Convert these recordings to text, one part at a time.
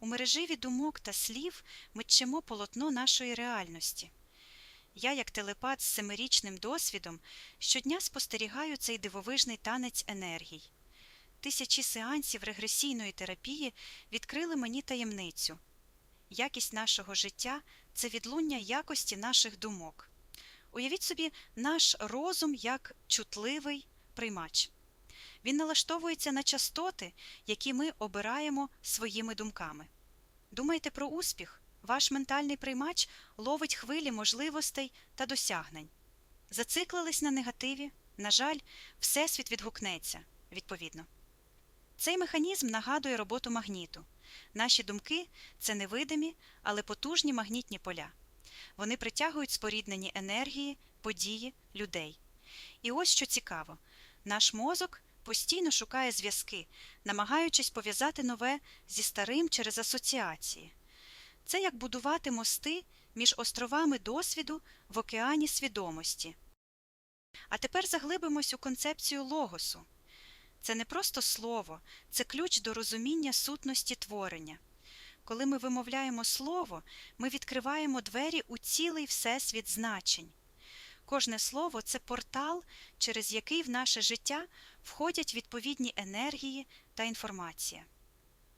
У мереживі думок та слів ми тчемо полотно нашої реальності. Я, як телепат з семирічним досвідом, щодня спостерігаю цей дивовижний танець енергій. Тисячі сеансів регресійної терапії відкрили мені таємницю. Якість нашого життя це відлуння якості наших думок. Уявіть собі наш розум як чутливий приймач. Він налаштовується на частоти, які ми обираємо своїми думками. Думайте про успіх. Ваш ментальний приймач ловить хвилі можливостей та досягнень. Зациклились на негативі, на жаль, Всесвіт відгукнеться, відповідно. Цей механізм нагадує роботу магніту. Наші думки це невидимі, але потужні магнітні поля. Вони притягують споріднені енергії, події, людей. І ось що цікаво: наш мозок постійно шукає зв'язки, намагаючись пов'язати нове зі старим через асоціації. Це як будувати мости між островами досвіду в океані свідомості. А тепер заглибимось у концепцію логосу. Це не просто слово, це ключ до розуміння сутності творення. Коли ми вимовляємо слово, ми відкриваємо двері у цілий всесвіт значень. Кожне слово це портал, через який в наше життя входять відповідні енергії та інформація.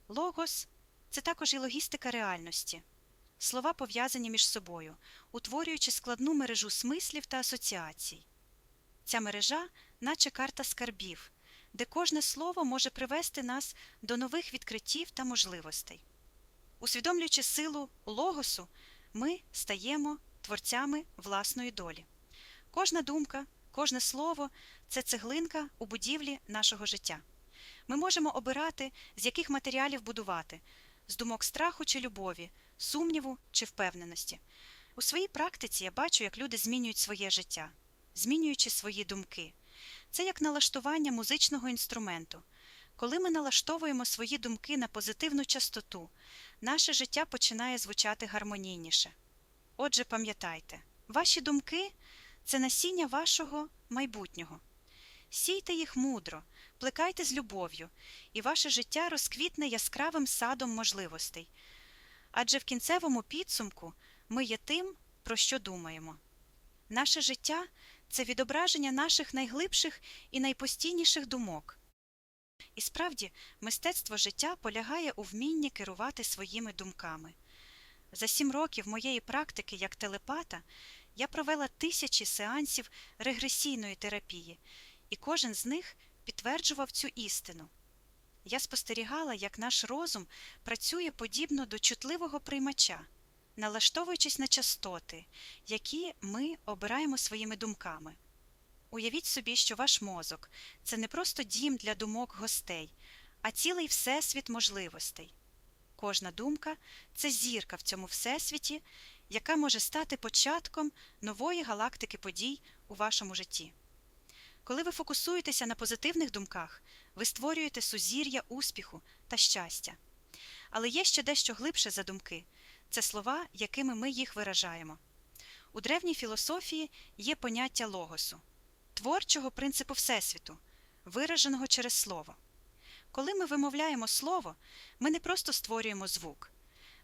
Логос це також і логістика реальності. Слова пов'язані між собою, утворюючи складну мережу смислів та асоціацій. Ця мережа, наче карта скарбів, де кожне слово може привести нас до нових відкриттів та можливостей. Усвідомлюючи силу логосу, ми стаємо творцями власної долі. Кожна думка, кожне слово це цеглинка у будівлі нашого життя. Ми можемо обирати, з яких матеріалів будувати з думок страху чи любові, сумніву чи впевненості. У своїй практиці я бачу, як люди змінюють своє життя, змінюючи свої думки. Це як налаштування музичного інструменту. Коли ми налаштовуємо свої думки на позитивну частоту, наше життя починає звучати гармонійніше. Отже, пам'ятайте, ваші думки це насіння вашого майбутнього. Сійте їх мудро, плекайте з любов'ю, і ваше життя розквітне яскравим садом можливостей. Адже в кінцевому підсумку ми є тим, про що думаємо. Наше життя це відображення наших найглибших і найпостійніших думок. І справді, мистецтво життя полягає у вмінні керувати своїми думками. За сім років моєї практики як телепата я провела тисячі сеансів регресійної терапії, і кожен з них підтверджував цю істину. Я спостерігала, як наш розум працює подібно до чутливого приймача, налаштовуючись на частоти, які ми обираємо своїми думками. Уявіть собі, що ваш мозок це не просто дім для думок гостей, а цілий всесвіт можливостей. Кожна думка це зірка в цьому всесвіті, яка може стати початком нової галактики подій у вашому житті. Коли ви фокусуєтеся на позитивних думках, ви створюєте сузір'я успіху та щастя. Але є ще дещо глибше за думки це слова, якими ми їх виражаємо. У древній філософії є поняття логосу, творчого принципу Всесвіту, вираженого через слово. Коли ми вимовляємо слово, ми не просто створюємо звук,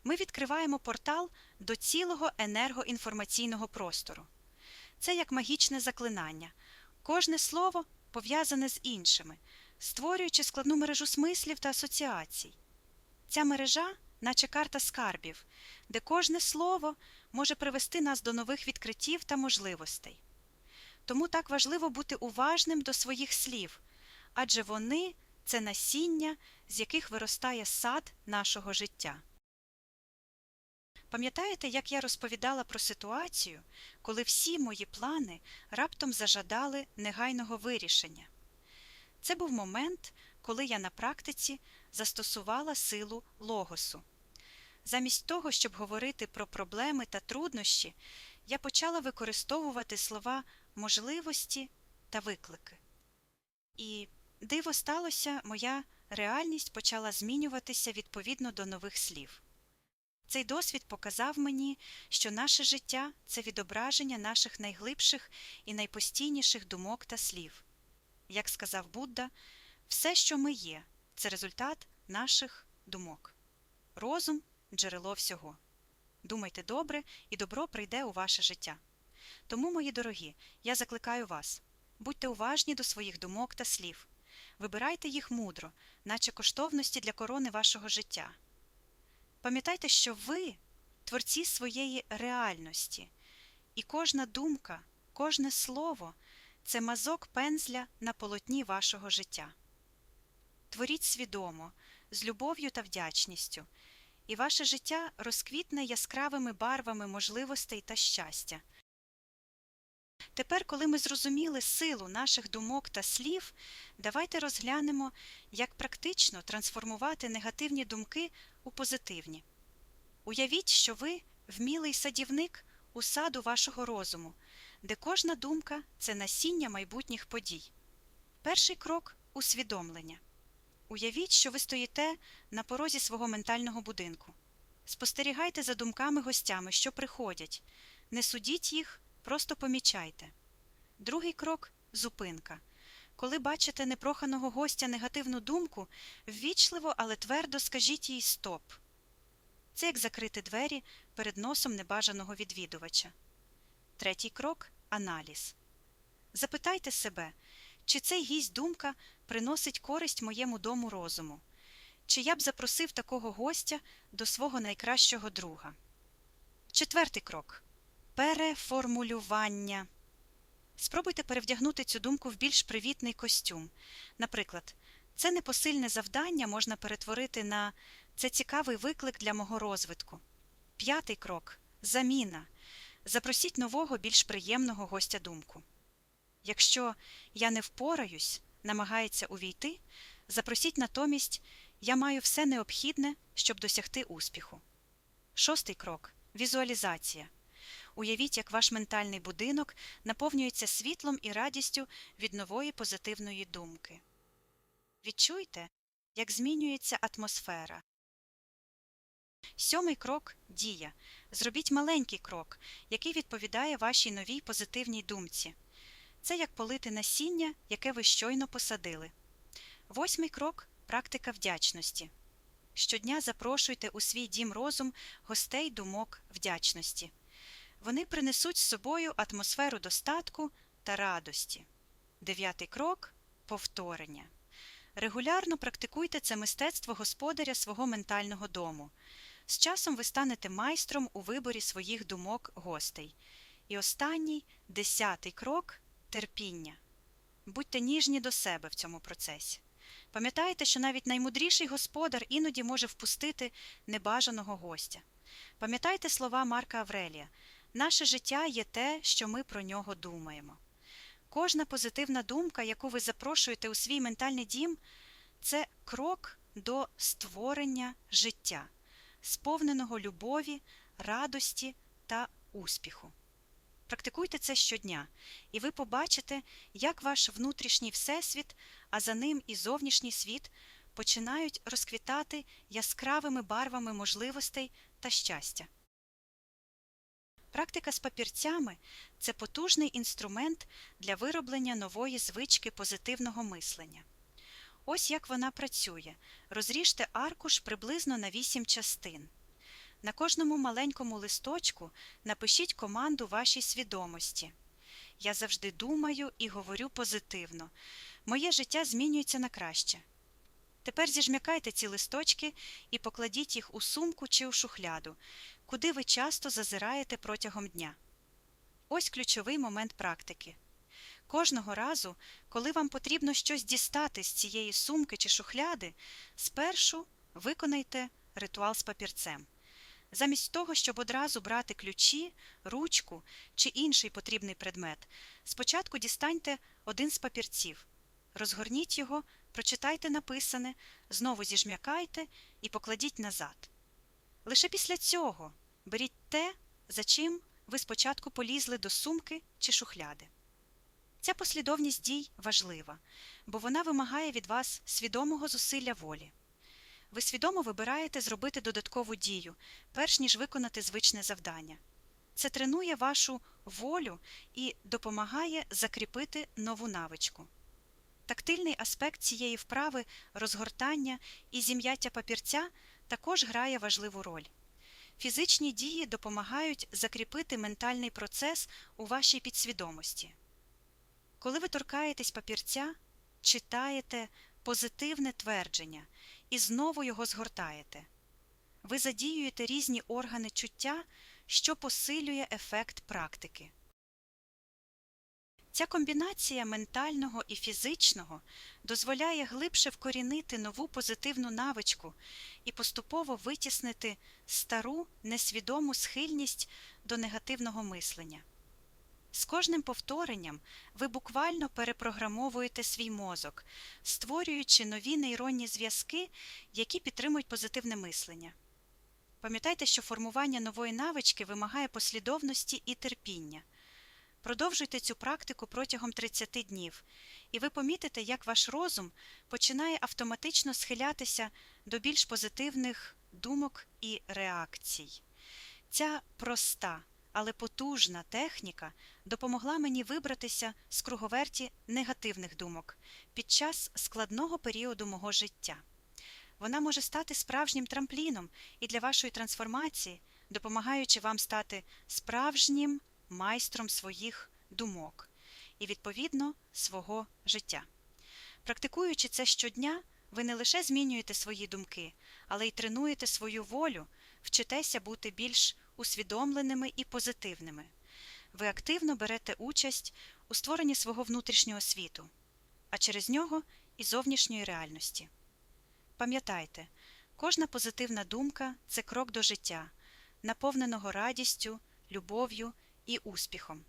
ми відкриваємо портал до цілого енергоінформаційного простору. Це як магічне заклинання. Кожне слово пов'язане з іншими, створюючи складну мережу смислів та асоціацій. Ця мережа, наче карта скарбів, де кожне слово може привести нас до нових відкриттів та можливостей. Тому так важливо бути уважним до своїх слів, адже вони це насіння, з яких виростає сад нашого життя. Пам'ятаєте, як я розповідала про ситуацію, коли всі мої плани раптом зажадали негайного вирішення? Це був момент, коли я на практиці застосувала силу логосу. Замість того, щоб говорити про проблеми та труднощі, я почала використовувати слова можливості та виклики. І диво сталося, моя реальність почала змінюватися відповідно до нових слів. Цей досвід показав мені, що наше життя це відображення наших найглибших і найпостійніших думок та слів. Як сказав Будда, все, що ми є, це результат наших думок. Розум джерело всього. Думайте добре, і добро прийде у ваше життя. Тому, мої дорогі, я закликаю вас будьте уважні до своїх думок та слів, вибирайте їх мудро, наче коштовності для корони вашого життя. Пам'ятайте, що ви творці своєї реальності, і кожна думка, кожне слово це мазок пензля на полотні вашого життя. Творіть свідомо, з любов'ю та вдячністю, і ваше життя розквітне яскравими барвами можливостей та щастя. Тепер, коли ми зрозуміли силу наших думок та слів, давайте розглянемо, як практично трансформувати негативні думки у позитивні. Уявіть, що ви вмілий садівник у саду вашого розуму, де кожна думка це насіння майбутніх подій. Перший крок усвідомлення. Уявіть, що ви стоїте на порозі свого ментального будинку. Спостерігайте за думками гостями, що приходять. Не судіть їх, просто помічайте. Другий крок зупинка. Коли бачите непроханого гостя негативну думку, ввічливо, але твердо скажіть їй стоп. Це як закрити двері перед носом небажаного відвідувача. Третій крок аналіз. Запитайте себе, чи цей гість думка приносить користь моєму дому розуму, чи я б запросив такого гостя до свого найкращого друга. Четвертий крок переформулювання. Спробуйте перевдягнути цю думку в більш привітний костюм. Наприклад, це непосильне завдання можна перетворити на це цікавий виклик для мого розвитку. П'ятий крок заміна. Запросіть нового, більш приємного гостя думку. Якщо я не впораюсь, намагається увійти, запросіть натомість я маю все необхідне, щоб досягти успіху. Шостий крок візуалізація. Уявіть, як ваш ментальний будинок наповнюється світлом і радістю від нової позитивної думки. Відчуйте, як змінюється атмосфера. Сьомий крок дія. Зробіть маленький крок, який відповідає вашій новій позитивній думці. Це як полити насіння, яке ви щойно посадили. Восьмий крок практика вдячності. Щодня запрошуйте у свій дім розум гостей думок вдячності. Вони принесуть з собою атмосферу достатку та радості. Дев'ятий крок повторення. Регулярно практикуйте це мистецтво господаря свого ментального дому. З часом ви станете майстром у виборі своїх думок гостей. І останній десятий крок терпіння. Будьте ніжні до себе в цьому процесі. Пам'ятайте, що навіть наймудріший господар іноді може впустити небажаного гостя. Пам'ятайте слова Марка Аврелія наше життя є те, що ми про нього думаємо. Кожна позитивна думка, яку ви запрошуєте у свій ментальний дім, це крок до створення життя, сповненого любові, радості та успіху. Практикуйте це щодня, і ви побачите, як ваш внутрішній всесвіт, а за ним і зовнішній світ починають розквітати яскравими барвами можливостей та щастя. Практика з папірцями це потужний інструмент для вироблення нової звички позитивного мислення. Ось як вона працює. Розріжте аркуш приблизно на 8 частин. На кожному маленькому листочку напишіть команду вашій свідомості. Я завжди думаю і говорю позитивно. Моє життя змінюється на краще. Тепер зіжмякайте ці листочки і покладіть їх у сумку чи у шухляду, куди ви часто зазираєте протягом дня. Ось ключовий момент практики. Кожного разу, коли вам потрібно щось дістати з цієї сумки чи шухляди, спершу виконайте ритуал з папірцем. Замість того, щоб одразу брати ключі, ручку чи інший потрібний предмет, спочатку дістаньте один з папірців, розгорніть його, прочитайте написане, знову зіжм'якайте і покладіть назад. Лише після цього беріть те, за чим ви спочатку полізли до сумки чи шухляди. Ця послідовність дій важлива, бо вона вимагає від вас свідомого зусилля волі. Ви свідомо вибираєте зробити додаткову дію, перш ніж виконати звичне завдання. Це тренує вашу волю і допомагає закріпити нову навичку. Тактильний аспект цієї вправи розгортання і зім'яття папірця також грає важливу роль. Фізичні дії допомагають закріпити ментальний процес у вашій підсвідомості. Коли ви торкаєтесь папірця, читаєте позитивне твердження і знову його згортаєте. Ви задіюєте різні органи чуття, що посилює ефект практики. Ця комбінація ментального і фізичного дозволяє глибше вкорінити нову позитивну навичку і поступово витіснити стару несвідому схильність до негативного мислення. З кожним повторенням ви буквально перепрограмовуєте свій мозок, створюючи нові нейронні зв'язки, які підтримують позитивне мислення. Пам'ятайте, що формування нової навички вимагає послідовності і терпіння. Продовжуйте цю практику протягом 30 днів, і ви помітите, як ваш розум починає автоматично схилятися до більш позитивних думок і реакцій. Ця проста, але потужна техніка допомогла мені вибратися з круговерті негативних думок під час складного періоду мого життя. Вона може стати справжнім трампліном і для вашої трансформації, допомагаючи вам стати справжнім майстром своїх думок і, відповідно, свого життя. Практикуючи це щодня, ви не лише змінюєте свої думки, але й тренуєте свою волю, вчитеся бути більш усвідомленими і позитивними. Ви активно берете участь у створенні свого внутрішнього світу, а через нього і зовнішньої реальності. Пам'ятайте, кожна позитивна думка це крок до життя, наповненого радістю, любов'ю і успіхом.